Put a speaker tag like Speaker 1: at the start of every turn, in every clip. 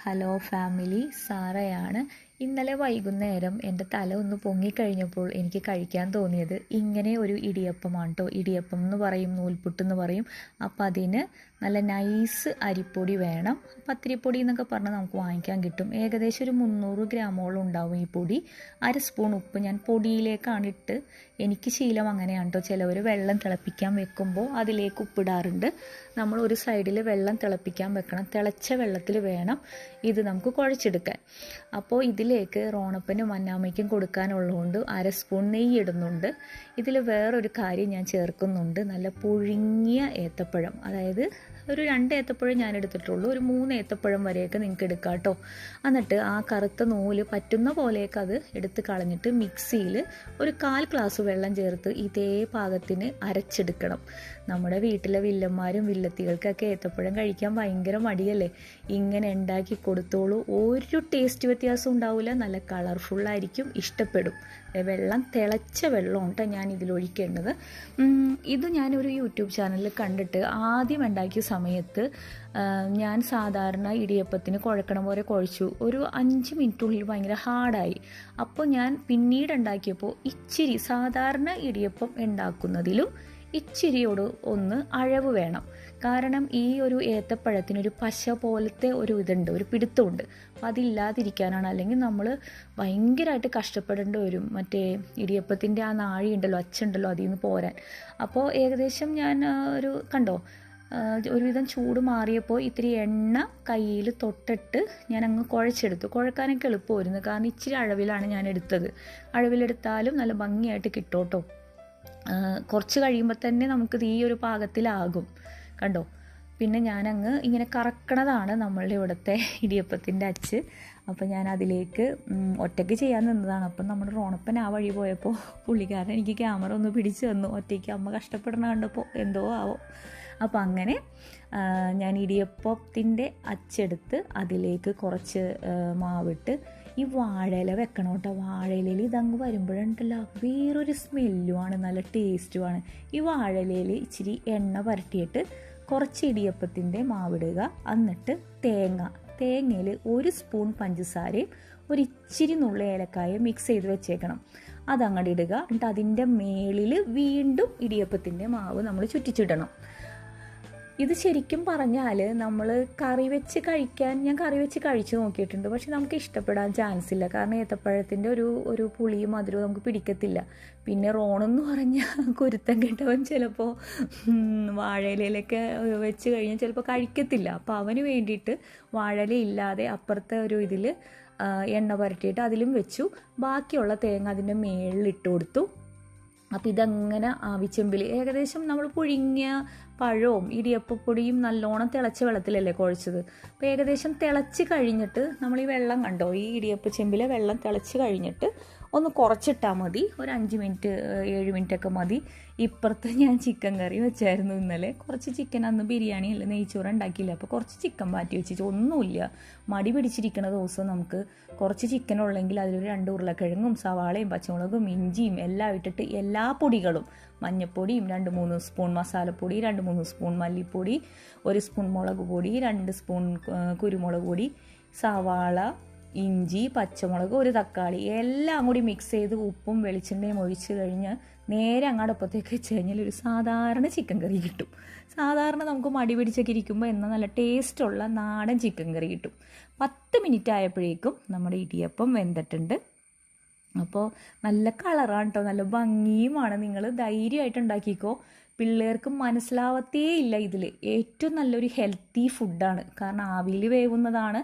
Speaker 1: Hello family സാറയാണ് ഇന്നലെ വൈകുന്നേരം എന്റെ തല ഒന്ന് പൊങ്ങിക്കഴിഞ്ഞപ്പോൾ എനിക്ക് കഴിക്കാൻ തോന്നിയത് ഇങ്ങനെ ഒരു ഇടിയപ്പമാണ് കേട്ടോ ഇടിയപ്പം എന്ന് പറയും നൂൽപുട്ട് എന്ന് പറയും. അപ്പം അതിന് നല്ല നൈസ് അരിപ്പൊടി വേണം. പത്തിരിപ്പൊടി എന്നൊക്കെ പറഞ്ഞാൽ നമുക്ക് വാങ്ങിക്കാൻ കിട്ടും. ഏകദേശം ഒരു മുന്നൂറ് ഗ്രാമോളം ഉണ്ടാവും ഈ പൊടി. അര സ്പൂൺ ഉപ്പ് ഞാൻ പൊടിയിലേക്കാണ് ഇട്ട്. എനിക്ക് ശീലം അങ്ങനെയാണ് കേട്ടോ ചിലവർ വെള്ളം തിളപ്പിക്കാൻ വെക്കുമ്പോൾ അതിലേക്ക് ഉപ്പിടാറുണ്ട് നമ്മൾ ഒരു സൈഡിൽ വെള്ളം തിളപ്പിക്കാൻ വെക്കണം. തിളച്ച വെള്ളത്തിൽ വേണം ഇത് നമുക്ക് കുഴച്ചെടുക്കാൻ. അപ്പോൾ ഇതിലേക്ക് റോണപ്പനും മന്നാമ്മയ്ക്കും കൊടുക്കാനുള്ളതുകൊണ്ട് അര സ്പൂൺ നെയ്യ് ഇടുന്നുണ്ട്. ഇതിൽ വേറൊരു കാര്യം ഞാൻ ചേർക്കുന്നുണ്ട്. നല്ല പുഴുങ്ങിയ ഏത്തപ്പഴം. അതായത് ഒരു രണ്ട് ഏത്തപ്പഴം ഞാൻ എടുത്തിട്ടുള്ളൂ. ഒരു മൂന്ന് ഏത്തപ്പഴം വരെയൊക്കെ നിങ്ങൾക്ക് എടുക്കാം കേട്ടോ. എന്നിട്ട് ആ കറുത്ത നൂൽ പറ്റുന്ന പോലെയൊക്കെ അത് എടുത്ത് കളഞ്ഞിട്ട് മിക്സിയിൽ ഒരു കാൽ ഗ്ലാസ് വെള്ളം ചേർത്ത് ഇതേ പാകത്തിന് അരച്ചെടുക്കണം. നമ്മുടെ വീട്ടിലെ വില്ലന്മാരും വില്ലത്തികൾക്കൊക്കെ ഏത്തപ്പഴം കഴിക്കാൻ ഭയങ്കര മടിയല്ലേ? ഇങ്ങനെ ഉണ്ടാക്കി കൊടുത്തോളൂ. ഒരു ടേസ്റ്റ് വ്യത്യാസം ഉണ്ടാവില്ല നല്ല കളർഫുള്ളായിരിക്കും ഇഷ്ടപ്പെടും. വെള്ളം തിളച്ച വെള്ളം കേട്ടോ ഞാൻ ഇതിൽ ഒഴിക്കേണ്ടത് ഇത് ഞാനൊരു യൂട്യൂബ് ചാനലിൽ കണ്ടിട്ട് ആദ്യം ഉണ്ടാക്കിയ സമയത്ത് ഞാൻ സാധാരണ ഇടിയപ്പത്തിന് കുഴക്കണ പോലെ കുഴച്ചു. ഒരു അഞ്ച് മിനിറ്റുള്ളിൽ ഭയങ്കര ഹാർഡായി. അപ്പോൾ ഞാൻ പിന്നീട് ഉണ്ടാക്കിയപ്പോൾ ഇച്ചിരി സാധാരണ ഇടിയപ്പം ഉണ്ടാക്കുന്നതിലും ഇച്ചിരിയോട് ഒന്ന് അഴവ് വേണം. കാരണം ഈ ഒരു ഏത്തപ്പഴത്തിനൊരു പശ പോലത്തെ ഒരു ഇതുണ്ട് ഒരു പിടുത്തമുണ്ട്. അപ്പം അതില്ലാതിരിക്കാനാണ്. അല്ലെങ്കിൽ നമ്മൾ ഭയങ്കരമായിട്ട് കഷ്ടപ്പെടേണ്ടി വരും. മറ്റേ ഇടിയപ്പത്തിന്റെ ആ നാഴി ഉണ്ടല്ലോ അച്ഛണ്ടല്ലോ അതിൽ നിന്ന് പോരാൻ. അപ്പോൾ ഏകദേശം ഞാൻ ഒരു കണ്ടോ ഒരുവിധം ചൂട് മാറിയപ്പോൾ ഇത്തിരി എണ്ണ കയ്യിൽ തൊട്ടിട്ട് ഞാൻ അങ്ങ് കുഴച്ചെടുത്തു. കുഴക്കാനൊക്കെ എളുപ്പമായിരുന്നു. കാരണം ഇച്ചിരി അഴവിലാണ് ഞാൻ എടുത്തത്. അഴവിലെടുത്താലും നല്ല ഭംഗിയായിട്ട് കിട്ടോട്ടോ. കുറച്ച് കഴിയുമ്പോൾ തന്നെ നമുക്കിത് ഈ ഒരു പാകത്തിലാകും. കണ്ടോ? പിന്നെ ഞാനങ്ങ് ഇങ്ങനെ കറക്കണതാണ് നമ്മളുടെ ഇവിടുത്തെ ഇടിയപ്പത്തിന്റെ അച്ച്. അപ്പം ഞാൻ അതിലേക്ക് ഒറ്റയ്ക്ക് ചെയ്യാൻ നിന്നതാണ്. അപ്പം നമ്മുടെ റോണപ്പൻ ആ വഴി പോയപ്പോൾ പുള്ളിക്കാരൻ എനിക്ക് ക്യാമറ ഒന്ന് പിടിച്ചു തന്നു. ഒറ്റയ്ക്ക് അമ്മ കഷ്ടപ്പെടണ കണ്ടപ്പോൾ എന്തോ ആവോ. അപ്പോൾ അങ്ങനെ ഞാൻ ഇടിയപ്പത്തിന്റെ അച്ചെടുത്ത് അതിലേക്ക് കുറച്ച് മാവിട്ട് ഈ വാഴയില വെക്കണം കേട്ടോ വാഴയിലയിൽ ഇതങ്ങ് വരുമ്പോഴുണ്ടല്ലോ. വേറൊരു സ്മെല്ലുമാണ് നല്ല ടേസ്റ്റുമാണ്. ഈ വാഴയിലയിൽ ഇച്ചിരി എണ്ണ പരട്ടിയിട്ട് കുറച്ച് ഇടിയപ്പത്തിന്റെ മാവിടുക. എന്നിട്ട് തേങ്ങ. തേങ്ങയിൽ ഒരു സ്പൂൺ പഞ്ചസാരയും ഒരു ഇച്ചിരി നുള്ള ഏലക്കായ മിക്സ് ചെയ്ത് വെച്ചേക്കണം. അതങ്ങോട്ട് ഇടുക. എന്നിട്ട് അതിന്റെ മേളിൽ വീണ്ടും ഇടിയപ്പത്തിന്റെ മാവ് നമ്മൾ ചുറ്റിച്ചിടണം. ഇത് ശരിക്കും പറഞ്ഞാൽ നമ്മൾ കറി വെച്ച് കഴിക്കാൻ ഞാൻ കറി വെച്ച് കഴിച്ച് നോക്കിയിട്ടുണ്ട്. പക്ഷെ നമുക്ക് ഇഷ്ടപ്പെടാൻ ചാൻസ് ഇല്ല. കാരണം ഏത്തപ്പഴത്തിന്റെ ഒരു ഒരു പുളിയും മധുരവും നമുക്ക് പിടിക്കത്തില്ല. പിന്നെ റോണെന്ന് പറഞ്ഞാൽ കുരുത്തം കെട്ടവൻ ചിലപ്പോൾ വാഴയിലയിലൊക്കെ വെച്ച് കഴിഞ്ഞാൽ ചിലപ്പോൾ കഴിക്കത്തില്ല. അപ്പോൾ അവന് വേണ്ടിയിട്ട് വാഴയില ഇല്ലാതെ അപ്പുറത്തെ ഒരു ഇതിൽ എണ്ണ പുരട്ടിയിട്ട് അതിലും വെച്ചു. ബാക്കിയുള്ള തേങ്ങ അതിന്റെ മേളിൽ ഇട്ട് കൊടുത്തു. അപ്പോൾ ഇതങ്ങനെ ആവിച്ചെമ്പിൽ ഏകദേശം നമ്മൾ പുഴുങ്ങിയ പഴവും ഇടിയപ്പപ്പൊടിയും നല്ലോണം തിളച്ച വെള്ളത്തിലല്ലേ കുഴച്ചത്. അപ്പോൾ ഏകദേശം തിളച്ച് കഴിഞ്ഞിട്ട് നമ്മൾ ഈ വെള്ളം കണ്ടോ? ഈ ഇടിയപ്പ ചെമ്പിലെ വെള്ളം തിളച്ച് കഴിഞ്ഞിട്ട് ഒന്ന് കുറച്ചിട്ടാൽ മതി. ഒരു അഞ്ച് മിനിറ്റ് ഏഴ് മിനിറ്റ് ഒക്കെ മതി. ഇപ്പുറത്ത് ഞാൻ ചിക്കൻ കറി വെച്ചായിരുന്നു ഇന്നലെ. കുറച്ച് ചിക്കൻ അന്ന് ബിരിയാണി അല്ല നെയ്ച്ചോറ് ഉണ്ടാക്കിയില്ല അപ്പോൾ കുറച്ച് ചിക്കൻ മാറ്റി വെച്ചിട്ട് ഒന്നുമില്ല. മടി പിടിച്ചിരിക്കുന്ന ദിവസം നമുക്ക് കുറച്ച് ചിക്കൻ ഉള്ളെങ്കിൽ അതിലൊരു രണ്ട് ഉരുളക്കിഴങ്ങും സവാളയും പച്ചമുളകും ഇഞ്ചിയും എല്ലാം ഇട്ടിട്ട് എല്ലാ പൊടികളും മഞ്ഞൾപ്പൊടിയും രണ്ട് മൂന്ന് സ്പൂൺ മസാലപ്പൊടി രണ്ട് മൂന്ന് സ്പൂൺ മല്ലിപ്പൊടി ഒരു സ്പൂൺ മുളക് പൊടി രണ്ട് സ്പൂൺ കുരുമുളക് പൊടി സവാള ഇഞ്ചി പച്ചമുളക് ഒരു തക്കാളി എല്ലാം കൂടി മിക്സ് ചെയ്ത് ഉപ്പും വെളിച്ചെണ്ണയും ഒഴിച്ച് കഴിഞ്ഞ് നേരെ അങ്ങടപ്പത്തേക്ക് വെച്ച് കഴിഞ്ഞാൽ ഒരു സാധാരണ ചിക്കൻ കറി കിട്ടും. സാധാരണ നമുക്ക് മടി പിടിച്ചൊക്കെ ഇരിക്കുമ്പോൾ എന്നാൽ നല്ല ടേസ്റ്റുള്ള നാടൻ ചിക്കൻ കറി കിട്ടും. പത്ത് മിനിറ്റ് ആയപ്പോഴേക്കും നമ്മുടെ ഇടിയപ്പം വെന്തിട്ടുണ്ട്. അപ്പോൾ നല്ല കളറാണ് കേട്ടോ നല്ല ഭംഗിയുമാണ്. നിങ്ങൾ ധൈര്യമായിട്ട് ഉണ്ടാക്കിക്കോ. പിള്ളേർക്ക് മനസ്സിലാവത്തേ ഇല്ല ഇതിൽ ഏറ്റവും നല്ലൊരു ഹെൽത്തി ഫുഡാണ് കാരണം ആവിയിൽ വേവുന്നതാണ്.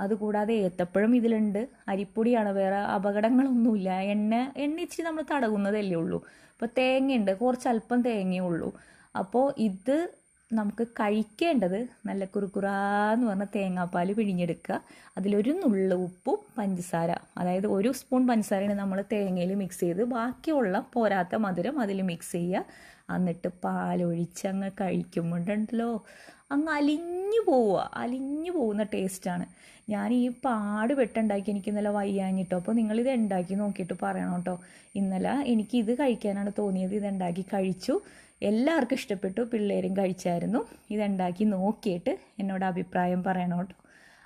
Speaker 1: അതുകൂടാതെ ഏത്തപ്പഴം ഇതിലുണ്ട്. അരിപ്പൊടിയാണ്. വേറെ അപകടങ്ങളൊന്നുമില്ല. എണ്ണ എണ്ണ ഇച്ചിരി നമ്മൾ തടകുന്നതല്ലേ ഉള്ളൂ. അപ്പോൾ തേങ്ങയുണ്ട്. കുറച്ച് അല്പം തേങ്ങയേ ഉള്ളൂ. അപ്പോൾ ഇത് നമുക്ക് കഴിക്കേണ്ടത് നല്ല കുറുക്കുറാന്ന് പറഞ്ഞ തേങ്ങാപ്പാൽ പിഴിഞ്ഞെടുക്കുക. അതിലൊരു നുള്ള ഉപ്പും പഞ്ചസാര. അതായത് ഒരു സ്പൂൺ പഞ്ചസാരയാണ് നമ്മൾ തേങ്ങയിൽ മിക്സ് ചെയ്ത്. ബാക്കിയുള്ള പോരാത്ത മധുരം അതിൽ മിക്സ് ചെയ്യുക. എന്നിട്ട് പാലൊഴിച്ച് അങ്ങ് കഴിക്കുമ്പോണ്ടല്ലോ അങ്ങ് അലിഞ്ഞു പോവുക. അലിഞ്ഞു പോകുന്ന ടേസ്റ്റാണ് ഞാൻ ഈ പാട് വെട്ടുണ്ടാക്കി എനിക്ക് ഇന്നലെ വയ്യാഞ്ഞിട്ടോ. അപ്പോൾ നിങ്ങളിത് ഉണ്ടാക്കി നോക്കിയിട്ട് പറയണം കേട്ടോ. ഇന്നലെ എനിക്ക് ഇത് കഴിക്കാനാണ് തോന്നിയത്. ഇത് ഉണ്ടാക്കി കഴിച്ചു. എല്ലാവർക്കും ഇഷ്ടപ്പെട്ടു. പിള്ളേരും കഴിച്ചായിരുന്നു. ഇതുണ്ടാക്കി നോക്കിയിട്ട് എന്നോട് അഭിപ്രായം പറയണം കേട്ടോ.